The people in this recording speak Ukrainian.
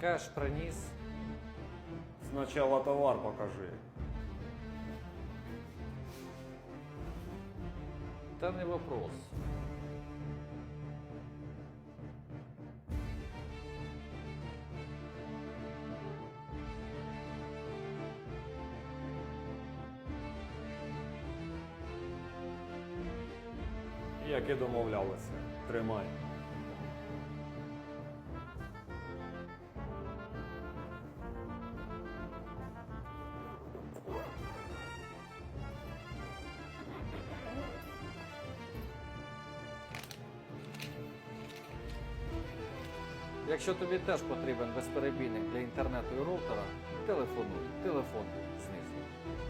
Кеш приніс. Сначала товар покажи. Та не вопрос. Як і домовлялися. Тримай. Якщо тобі теж потрібен безперебійник для інтернету і роутера, телефонуй, телефон знизу.